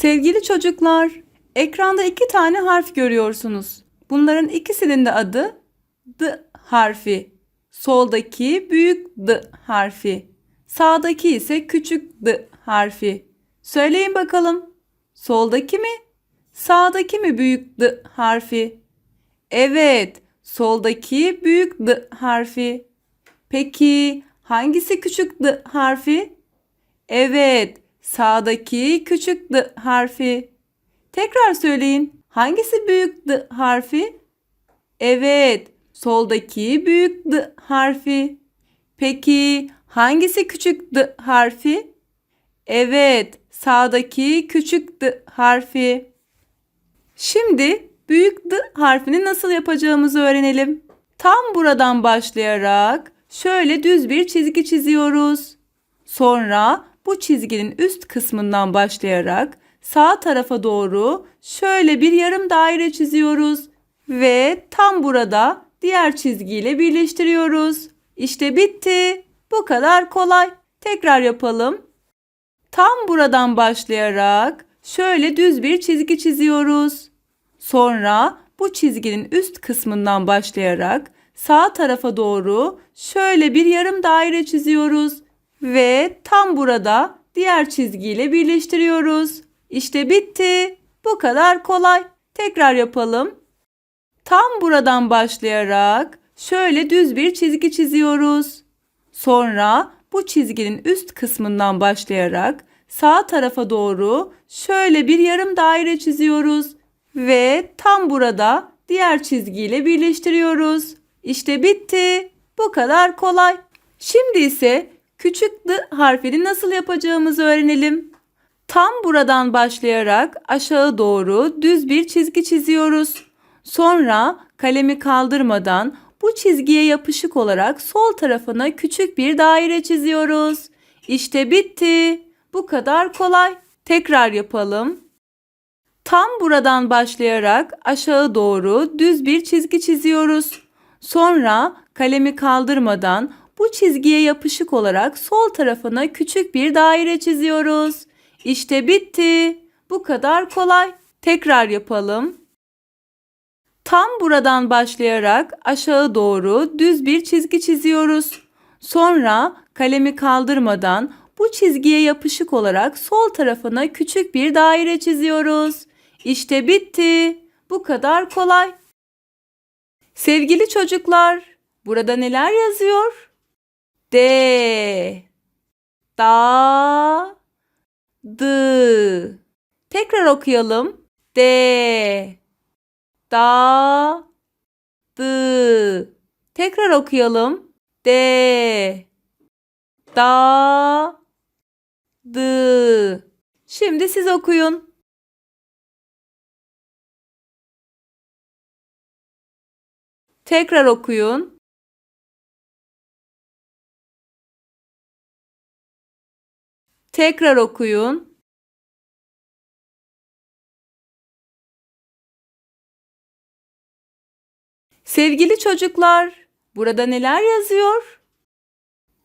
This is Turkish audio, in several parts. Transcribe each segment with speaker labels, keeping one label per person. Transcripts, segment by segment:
Speaker 1: Sevgili çocuklar, ekranda iki tane harf görüyorsunuz. Bunların ikisinin de adı D harfi. Soldaki büyük D harfi. Sağdaki ise küçük D harfi. Söyleyin bakalım. Soldaki mi? Sağdaki mi büyük D harfi? Evet, soldaki büyük D harfi. Peki hangisi küçük D harfi? Evet, sağdaki küçük D harfi. Tekrar söyleyin. Hangisi büyük D harfi? Evet, soldaki büyük D harfi. Peki hangisi küçük D harfi? Evet, sağdaki küçük D harfi. Şimdi büyük D harfini nasıl yapacağımızı öğrenelim. Tam buradan başlayarak şöyle düz bir çizgi çiziyoruz. Sonra bu çizginin üst kısmından başlayarak sağ tarafa doğru şöyle bir yarım daire çiziyoruz ve tam burada diğer çizgiyle birleştiriyoruz. İşte bitti. Bu kadar kolay. Tekrar yapalım. Tam buradan başlayarak şöyle düz bir çizgi çiziyoruz. Sonra bu çizginin üst kısmından başlayarak sağ tarafa doğru şöyle bir yarım daire çiziyoruz ve tam burada diğer çizgiyle birleştiriyoruz. İşte bitti. Bu kadar kolay. Tekrar yapalım. Tam buradan başlayarak şöyle düz bir çizgi çiziyoruz. Sonra bu çizginin üst kısmından başlayarak sağ tarafa doğru şöyle bir yarım daire çiziyoruz ve tam burada diğer çizgiyle birleştiriyoruz. İşte bitti. Bu kadar kolay. Şimdi ise küçük D harfini nasıl yapacağımızı öğrenelim. Tam buradan başlayarak aşağı doğru düz bir çizgi çiziyoruz. Sonra kalemi kaldırmadan bu çizgiye yapışık olarak sol tarafına küçük bir daire çiziyoruz. İşte bitti. Bu kadar kolay. Tekrar yapalım. Tam buradan başlayarak aşağı doğru düz bir çizgi çiziyoruz. Sonra kalemi kaldırmadan bu çizgiye yapışık olarak sol tarafına küçük bir daire çiziyoruz. İşte bitti. Bu kadar kolay. Tekrar yapalım. Tam buradan başlayarak aşağı doğru düz bir çizgi çiziyoruz. Sonra kalemi kaldırmadan bu çizgiye yapışık olarak sol tarafına küçük bir daire çiziyoruz. İşte bitti. Bu kadar kolay. Sevgili çocuklar, burada neler yazıyor? D Da D Tekrar okuyalım. D Da D Tekrar okuyalım. D Da D Şimdi siz okuyun. Tekrar okuyun. Tekrar okuyun. Sevgili çocuklar, burada neler yazıyor?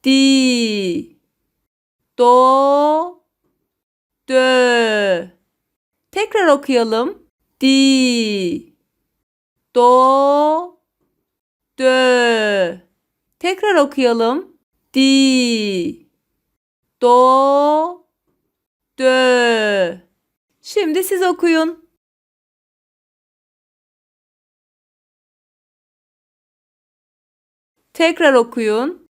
Speaker 1: Di, do, dö. Tekrar okuyalım. Di, do, dö. Tekrar okuyalım. Di, do, dö. Şimdi siz okuyun. Tekrar okuyun.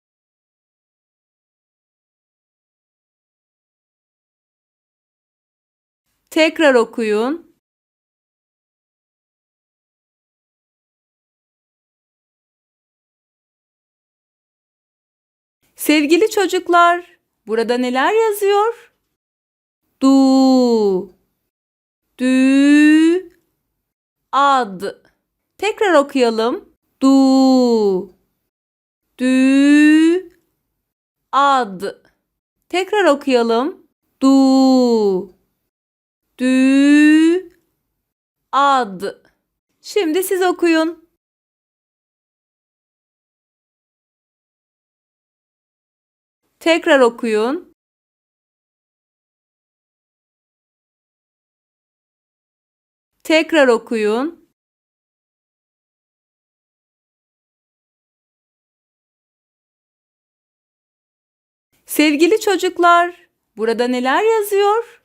Speaker 1: Tekrar okuyun. Sevgili çocuklar, burada neler yazıyor? Du, dü, ad. Tekrar okuyalım. Du, dü, ad. Tekrar okuyalım. Du, dü, ad. Şimdi siz okuyun. Tekrar okuyun. Tekrar okuyun. Sevgili çocuklar, burada neler yazıyor?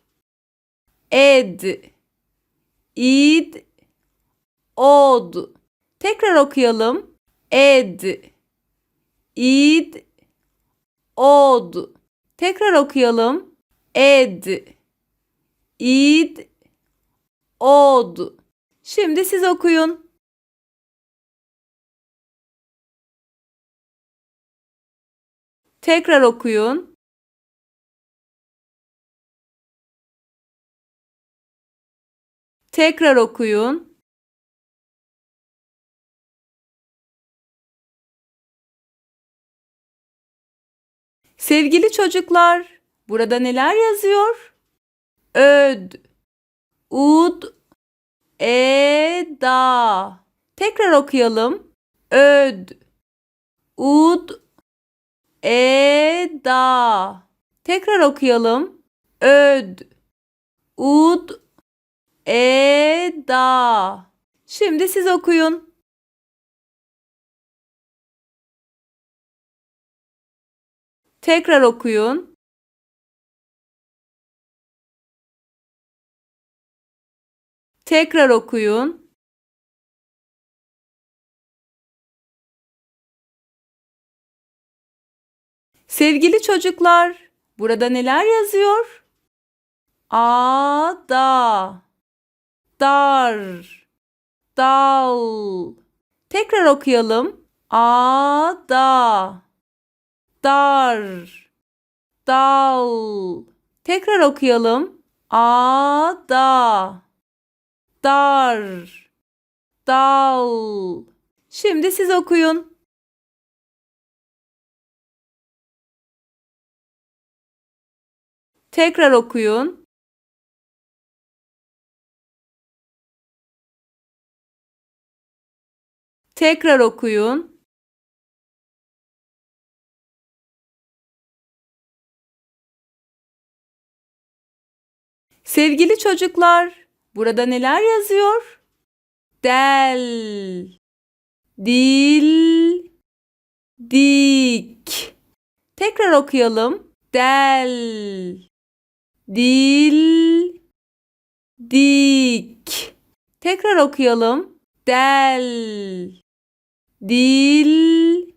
Speaker 1: Ed, id, od. Tekrar okuyalım. Ed, id, od. Tekrar okuyalım. Ed, id, od. Şimdi siz okuyun. Tekrar okuyun. Tekrar okuyun. Sevgili çocuklar, burada neler yazıyor? Öd, ud, eda. Tekrar okuyalım. Öd, ud, eda. Tekrar okuyalım. Öd, ud, eda. Şimdi siz okuyun. Tekrar okuyun. Tekrar okuyun. Sevgili çocuklar, burada neler yazıyor? Ada, dar, dal. Tekrar okuyalım. Ada, dar, dal. Tekrar okuyalım. Ada, dar, dal. Şimdi siz okuyun. Tekrar okuyun. Tekrar okuyun. Sevgili çocuklar, burada neler yazıyor? Del, dil, dik. Tekrar okuyalım. Del, dil, dik. Tekrar okuyalım. Del, dil,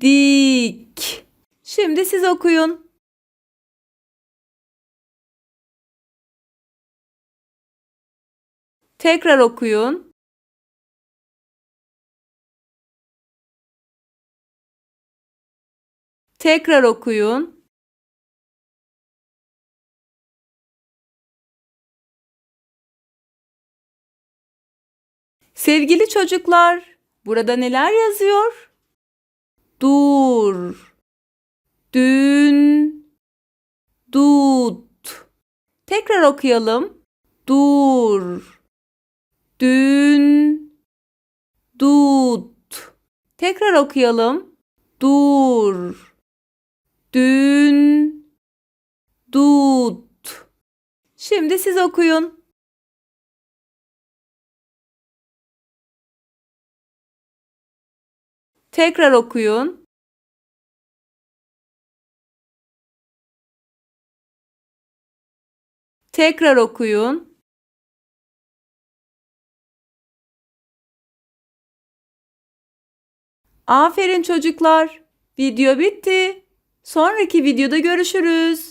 Speaker 1: dik. Şimdi siz okuyun. Tekrar okuyun. Tekrar okuyun. Sevgili çocuklar, burada neler yazıyor? Dur, dün, dut. Tekrar okuyalım. Dur, dün, dut. Tekrar okuyalım. Dur, dün, dut. Şimdi siz okuyun. Tekrar okuyun. Tekrar okuyun. Aferin çocuklar. Video bitti. Sonraki videoda görüşürüz.